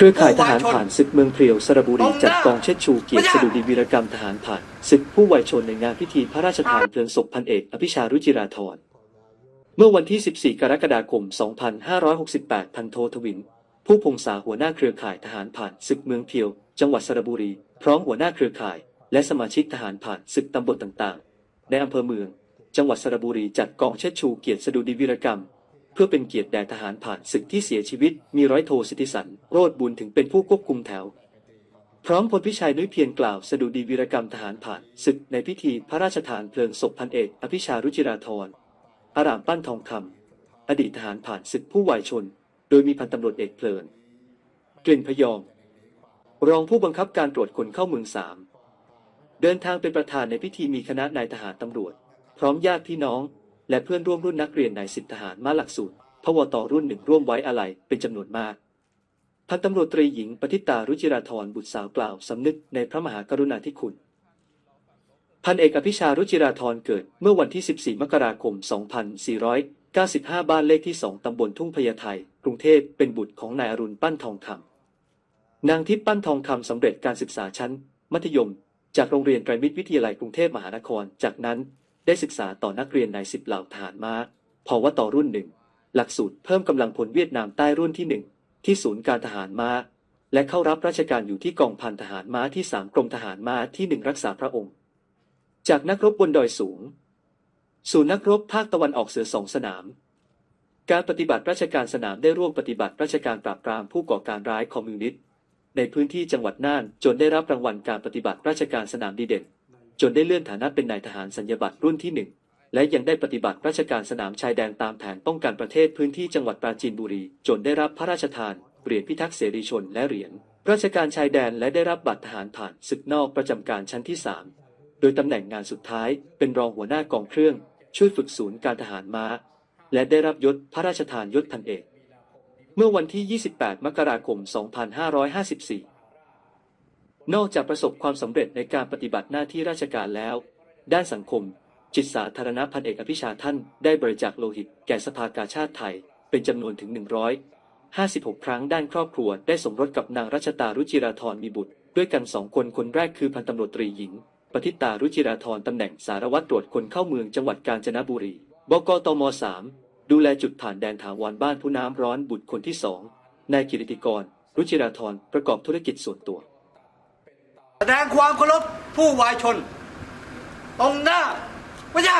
ารพเครือข่ายทหารผู้วชผ่านศึกเมืองเพรียวสระบุรีตรงหน้าจัดกองเชิดชูเกียรติไม่สใช่ดุดีวีรกรรมทหารผ่านศึกผู้วัยชนในงานพิธีพระราชทานเพลิงศพพันเอกอภิชารุจิราธรเมื่อวันที่ 14 กรกฎาคม 2568 พันโททวิน ผู้พงษาหัวหน้าเครือข่ายทหารผ่านศึกเมืองเพรียว จังหวัดสระบุรี พร้อมหัวหน้าเครือข่าย และสมาชิกทหารผ่านศึกตำบลต่างๆ ในอำเภอเมือง จังหวัดสระบุรีจัดกองเชิดชูเกียรติสดุดีวีรกรรมเพื่อเป็นเกียรติแด่ทหารผ่านศึกที่เสียชีวิต มีร้อยโทสิทธิสันโรดบุญถึงเป็นผู้ควบคุมแถว พร้อมพลพิชัยนุ้ยเพียรกล่าวสดุดีวีรกรรมทหารผ่านศึกในพิธีพระราชทานเพลิงศพพันเอกอภิชารุจิราธรอารามปั้นทองคำอดีตทหารผ่านศึกผู้วายชน โดยมีพันตำรวจเอกเพลินกลิ่นพยอมรองผู้บังคับการตรวจคนเข้าเมืองสามเดินทางเป็นประธานในพิธีมีคณะนายทหารตำรวจ พร้อมญาติพี่น้อง และเพื่อนร่วมรุ่นนักเรียนนายสิบทหารมาหลักสูตรพวตรุ่นหนึ่งร่วมไว้อาลัยเป็นจำนวนมากพันตำรวจตรีหญิงปฏิตารุจิราธรบุตรสาวกล่าวสำนึกในพระมหากรุณาธิคุณ พันเอกอภิชารุจิราธรเกิดเมื่อวันที่ 14 มกราคม 2495 บ้านเลขที่ 2 ตำบลทุ่งพญาไทกรุงเทพเป็นบุตรของนายอรุณปั้นทองคำนางทิพย์ปั้นทองคำสำเร็จการศึกษาชั้น มัธยม จากโรงเรียนไตรมิตรวิทยาลัยกรุงเทพมหานคร จากนั้น ได้ศึกษาต่อนักเรียนนายสิบเหล่าทหารม้าพวตรุ่นหนึ่ง หลักสูตรเพิ่มกำลังพลเวียดนามใต้รุ่นที่หนึ่งที่ศูนย์การทหารม้าและเข้ารับราชการอยู่ที่กองพันทหารม้าที่สามกรมทหารม้าที่หนึ่งรักษาพระองค์ จากนักรบบนดอยสูง สู่นักรบภาคตะวันออกเสือสองสนาม การปฏิบัติราชการสนามได้ร่วมปฏิบัติราชการปราบปรามผู้ก่อการร้ายคอมมิวนิสต์ในพื้นที่จังหวัดน่านจนได้รับรางวัลการปฏิบัติราชการสนามดีเด่น จนได้เลื่อนฐานะเป็นนายทหารสัญญาบัตรรุ่นที่หนึ่งและยังได้ปฏิบัติราชการสนามชายแดนตามแผนป้องกันประเทศพื้นที่จังหวัดปราจีนบุรี จนได้รับพระราชทานเหรียญพิทักษ์เสรีชนและเหรียญราชการชายแดนและได้รับบัตรทหารผ่านศึกนอกประจำการชั้นที่ 3 โดยตำแหน่งงานสุดท้ายเป็นรองหัวหน้ากองเครื่อง ช่วยฝึกศูนย์การทหารม้า และได้รับยศพระราชทานยศพันเอก เมื่อวันที่ 28 มกราคม 2554 นอกจากประสบความสำเร็จในการปฏิบัติหน้าที่ราชการแล้ว ด้านสังคม จิตสาธารณพันเอกอภิชาท่านได้บริจาคโลหิตแก่สภากาชาติไทย เป็นจำนวนถึง 156 ครั้งด้านครอบครัวได้สมรสกับนางรัชตารุจิราธรมีบุตร ด้วยกันสองคนคนแรกคือพันตำรวจตรีหญิง ปฏิตารุจิราธรตำแหน่งสารวัตรตรวจคนเข้าเมืองจังหวัดกาญจนบุรีบกตม 3 ดูแลจุดผ่านแดนถาวรบ้านผู้น้ำร้อนบุตรคนที่สองนายกิริติกร รุจิราธรประกอบธุรกิจส่วนตัว แสดงความเคารพผู้วายชน ตรงหน้าไม่ใช่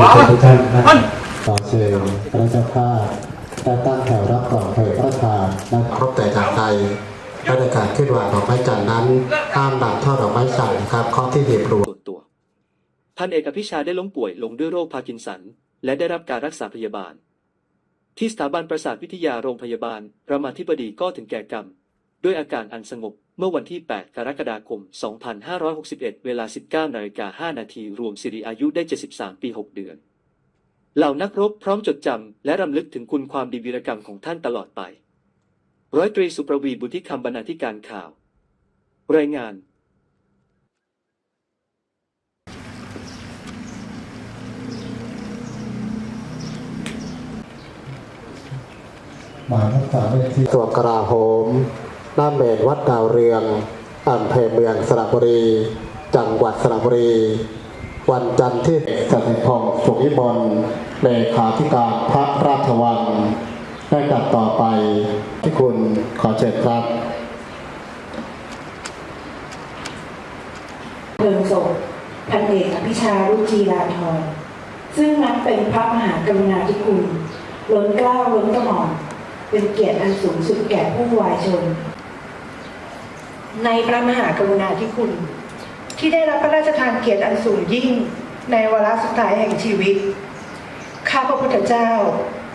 ว้าวทุกท่านนะมันขอเชิญพระเจ้าภาพได้ตั้งแถวรับกล่องเพลิงพระราชทานนะครบแต่จากใดและในการขึ้นวางดอกไม้จันทร์นั้นห้ามนำท่อดอกไม้จันทร์นะครับข้อที่เหยียบรวมส่วนตัวพันเอกอภิชาได้ล้มป่วยลงด้วยโรคพาร์กินสัน และได้รับการรักษาพยาบาล ที่สถาบันประสาทวิทยาโรงพยาบาลรามาธิบดีก็ถึงแก่กรรม ด้วยอาการอันสงบ เมื่อวันที่ 8 กรกฎาคม 2561 เวลา 19นาฬิกา5นาทีรวมสิริอายุได้ 73 ปี 6 เดือน เหล่านักรบพร้อมจดจำและรำลึกถึงคุณความดีวีรกรรมของท่านตลอดไป ร้อยตรีสุประวีบุญที่คำบรรณาธิการข่าว รายงานหมายรักษาเวทีส่วนกราโหม หน้าเมนวัดดาวเรืองอำเภอเมืองสระบุรี จังหวัดสระบุรี วันจันทร์ที่สถิตพงศ์สุขวิมลเลขาธิการพระราชวังได้จัดต่อไปที่คุณขอเชิญครับเพลิงศพพันเอกอภิชารุจีราธรซึ่งนับเป็นพระมหากรุณาธิคุณล้นเกล้าล้นกระหม่อมเป็นเกียรติอันสูงสุดแก่ผู้วายชน ในพระมหากรุณาธิคุณ ที่ได้รับพระราชทานเกียรติอันสูงยิ่ง ในวาระสุดท้ายแห่งชีวิต ข้าพระพุทธเจ้า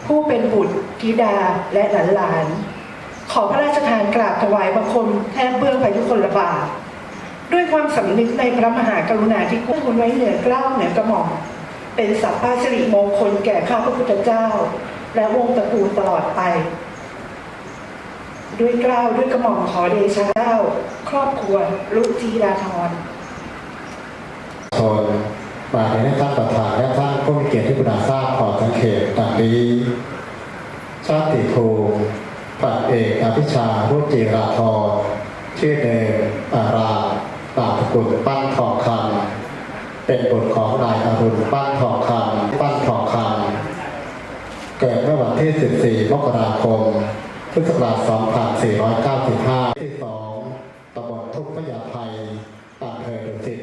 ผู้เป็นบุตรธิดาและหลานๆขอพระราชทานกราบถวายบังคมแทบเบื้องพระยุคลบาทด้วยความสำนึกในพระมหากรุณาธิคุณไว้เหนือเกล้าเหนือกระหม่อมเป็นสัพพะสิริมงคลแก่ข้าพระพุทธเจ้า และวงศ์ตระกูลตลอดไป ด้วยกล้าวด้วยกระหม่อมขอเดชะเจ้าครอบครัวลุจีราธรชนมาในท่านประธานและท่านผู้มีเกียรติที่ปรึกษาขอสังเขตดังนี้ ชาติภูมิปัตเอกอภิชารุจิราธรชื่อเดิมอารามนามสกุลปั้นทองคำเป็นบุตรของนายอรุณปั้นทองคำปั้นทองคำเกิดเมื่อวันที่ 14 มกราคม พุทธศักราช2495ที่2ตำบลทุ่งพญาไทอำเภอดุสิต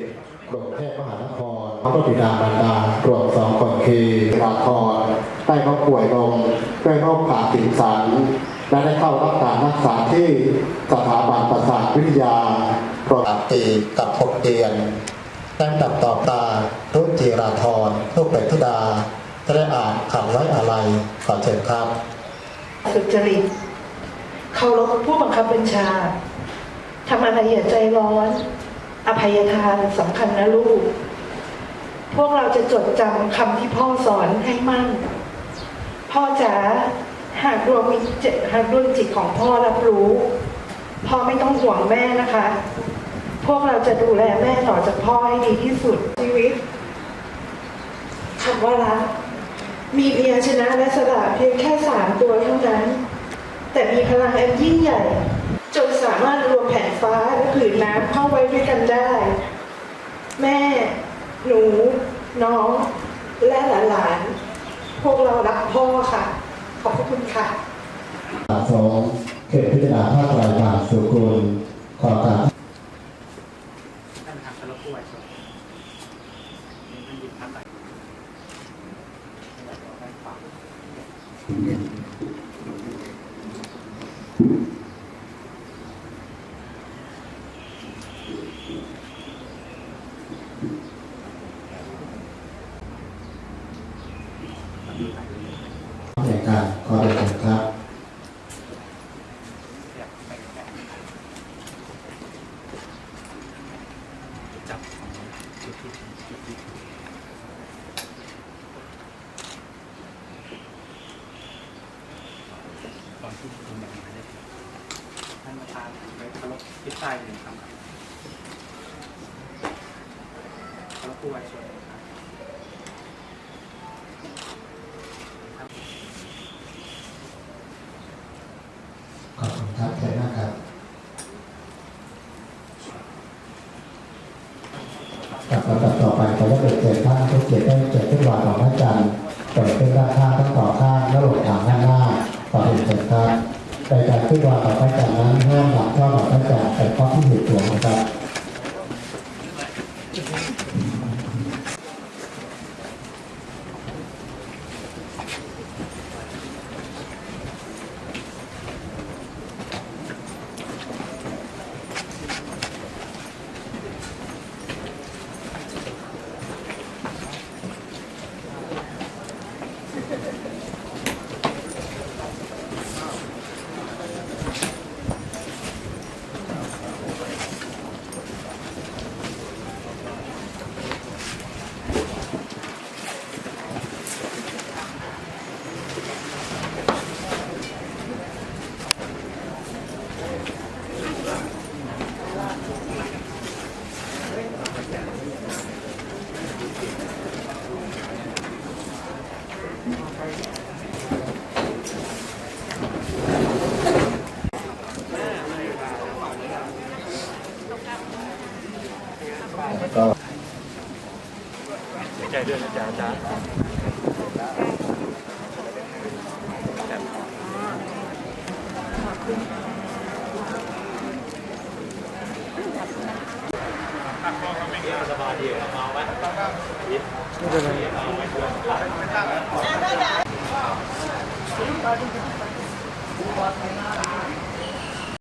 กรุงเทพมหานครพระบิดามารดารวมสองคนคือราธรได้เขาป่วยลงด้วยโรคขาดสิงสัน และได้เข้ารับการรักษาที่สถาบันประสาทวิทยาโรงพยาบาลปีกับหกเดือนได้ดับต่อตารุ่นจีราธรลูกเป็ดทุดาจะได้อ่านคำไว้อะไรขอเชิญครับสุจริต เคารพผู้บังคับบัญชาทำอะไรอย่าใจร้อน อภัยทานสำคัญนะลูก พวกเราจะจดจำคำที่พ่อสอนให้มั่น พ่อจ๋าหากดวงวิจหากดวงจิตของพ่อรับรู้ พ่อไม่ต้องห่วงแม่นะคะ พวกเราจะดูแลแม่ต่อจากพ่อให้ดีที่สุดชีวิตคำว่ารักมีพยัญชนะและสระเพียงแค่สามตัวเท่านั้น แต่มีพลังอันยิ่งใหญ่ จนสามารถรวมแผ่นฟ้าและผืนน้ำเข้าไว้ด้วยกันได้ แม่ หนู น้อง และหลานๆพวกเรารักพ่อค่ะ ขอบพระคุณค่ะสองเขตพิจารณาภาครายงานสุกุลขอการ ท่านทางคารพผู้วายชนนี่ท่านหยิบท่านไปได้ฟัง ในการขอเรียนครับ จับจุดที่จุดที่ตอน ที่คุณแม่มาได้ท่านประธานไปเคารพทิศใต้หนึ่งคำเคารพผู้วายชนครับขอบคุณครับเชิญนะครับกับลำดับต่อไปขอรับเรียนเชิญท่านผู้เกียรติได้เกียรติขึ้นวาของพระจัน ในการขึ้นวางของพระจันทร์นั้นห้ามหลับเข้าหลับพระจันทร์แต่ ด้วยนะจ๊ะจ๊ะ